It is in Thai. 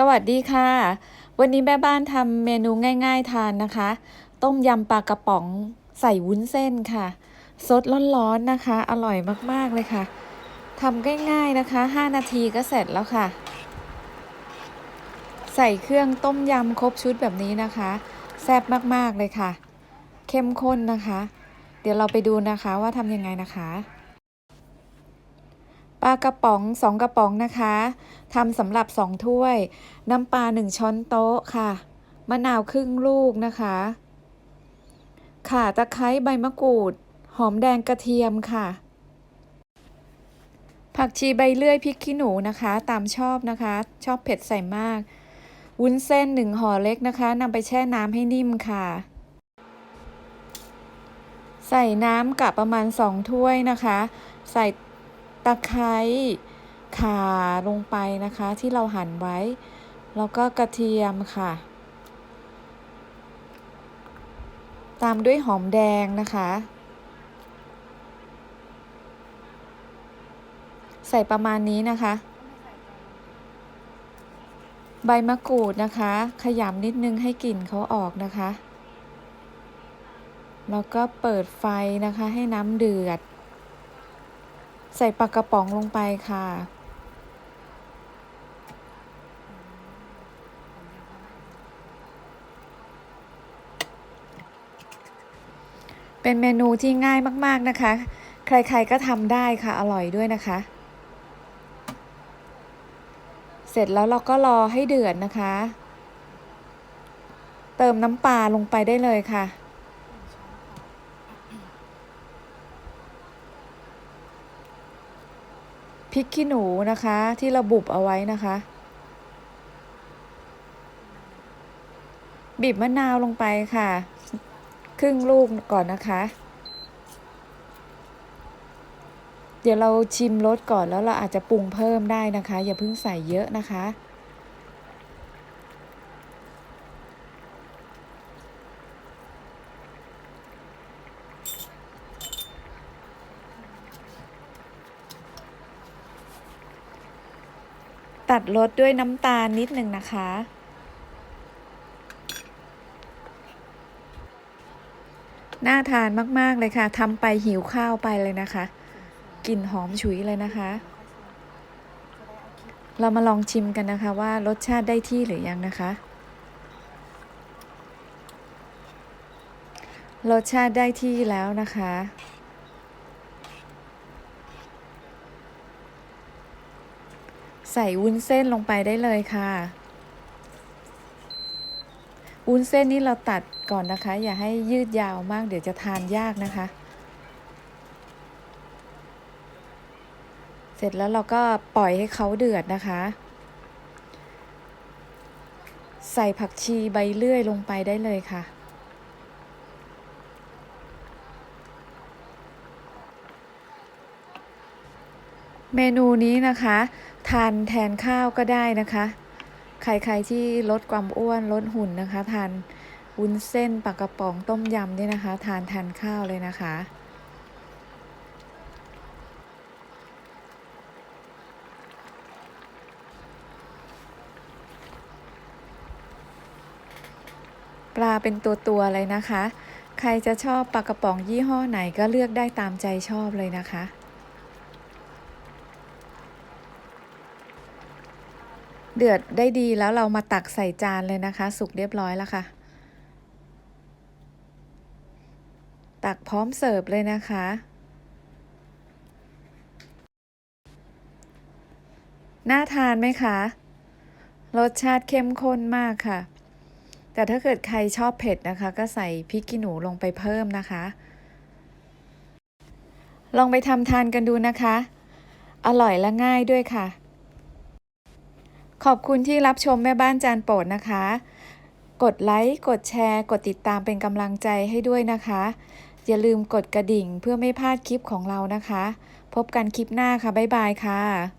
สวัสดีค่ะ วันนี้แม่บ้านทำเมนูง่าย ๆ ทานนะคะ ต้มยำปลากระป๋องใส่วุ้นเส้นค่ะสดร้อนๆนะคะ อร่อยมากๆเลยค่ะทำง่ายๆนะคะ 5 นาทีก็เสร็จแล้วค่ะ ใส่เครื่องต้มยำครบชุดแบบนี้นะคะ แซ่บมากๆเลยค่ะ เข้มข้นนะคะ เดี๋ยวเราไปดูนะคะว่าทำยังไงนะคะากระป๋องสองกระป๋องนะคะทำสำหรับสองถ้วย น้ำปลาหนึ่งช้อนโต๊ะค่ะ มะนาวครึ่งลูกนะคะข่าตะไคร้ใบมะกรูด หอมแดงกระเทียมค่ะ ผักชีใบเลื่อยพริกขี้หนูนะคะ ตามชอบนะคะ ชอบเผ็ดใส่มาก วุ้นเส้นหนึ่งห่อเล็กนะคะนำไปแช่น้ำให้นิ่มค่ะใส่น้ำกับประมาณสองถ้วยนะคะ ใส่ะไคร้ข่าลงไปนะคะที่เราหั่นไว้ แล้วก็กระเทียมค่ะ ตามด้วยหอมแดงนะคะ ใส่ประมาณนี้นะคะ ใบมะกรูดนะคะ ขยำนิดนึงให้กลิ่นเขาออกนะคะ แล้วก็เปิดไฟนะคะให้น้ำเดือด ใส่ปลากระป๋องลงไปค่ะ เป็นเมนูที่ง่ายมากๆนะคะ ใครๆก็ทำได้ค่ะ อร่อยด้วยนะคะ เสร็จแล้วเราก็รอให้เดือดนะคะ เติมน้ำปลาลงไปได้เลยค่ะ พริกขี้หนูนะคะที่เราบุบเอาไว้นะคะ บีบมะนาวลงไปค่ะ ครึ่งลูกก่อนนะคะ เดี๋ยวเราชิมรสก่อนแล้วเราอาจจะปรุงเพิ่มได้นะคะ อย่าเพิ่งใส่เยอะนะคะ ตัดรสด้วยน้ำตาลนิดหนึ่งนะคะ น่าทานมาก ๆ เลยค่ะทำไปหิวข้าวไปเลยนะคะ กลิ่นหอมฉุยเลยนะคะ เรามาลองชิมกันนะคะว่ารสชาติได้ที่หรือยังนะคะ รสชาติได้ที่แล้วนะคะ ใส่วุ้นเส้นลงไปได้เลยค่ะ วุ้นเส้นนี่เราตัดก่อนนะคะ อย่าให้ยืดยาวมาก เดี๋ยวจะทานยากนะคะ เสร็จแล้วเราก็ปล่อยให้เขาเดือดนะคะ ใส่ผักชีใบเลื่อยลงไปได้เลยค่ะ เมนูนี้นะคะ ทานแทนข้าวก็ได้นะคะ ใครๆที่ลดความอ้วนลดหุ่นนะคะ ทานวุ้นเส้นปลากระป๋องต้มยำเนี่ยนะคะ ทานแทนข้าวเลยนะคะปลาเป็นตัวตัวเลยนะคะ ใครจะชอบปลากระป๋องยี่ห้อไหนก็เลือกได้ตามใจชอบเลยนะคะ เดือดได้ดีแล้วเรามาตักใส่จานเลยนะคะ สุกเรียบร้อยแล้วค่ะ ตักพร้อมเสิร์ฟเลยนะคะ น่าทานไหมคะ รสชาติเข้มข้นมากค่ะ แต่ถ้าเกิดใครชอบเผ็ดนะคะ ก็ใส่พริกขี้หนูลงไปเพิ่มนะคะ ลองไปทำทานกันดูนะคะ อร่อยและง่ายด้วยค่ะ ขอบคุณที่รับชมแม่บ้านจานโปรดนะคะ กดไลค์ กดแชร์ กดติดตามเป็นกำลังใจให้ด้วยนะคะ อย่าลืมกดกระดิ่งเพื่อไม่พลาดคลิปของเรานะคะ พบกันคลิปหน้าค่ะ บ๊ายบายค่ะ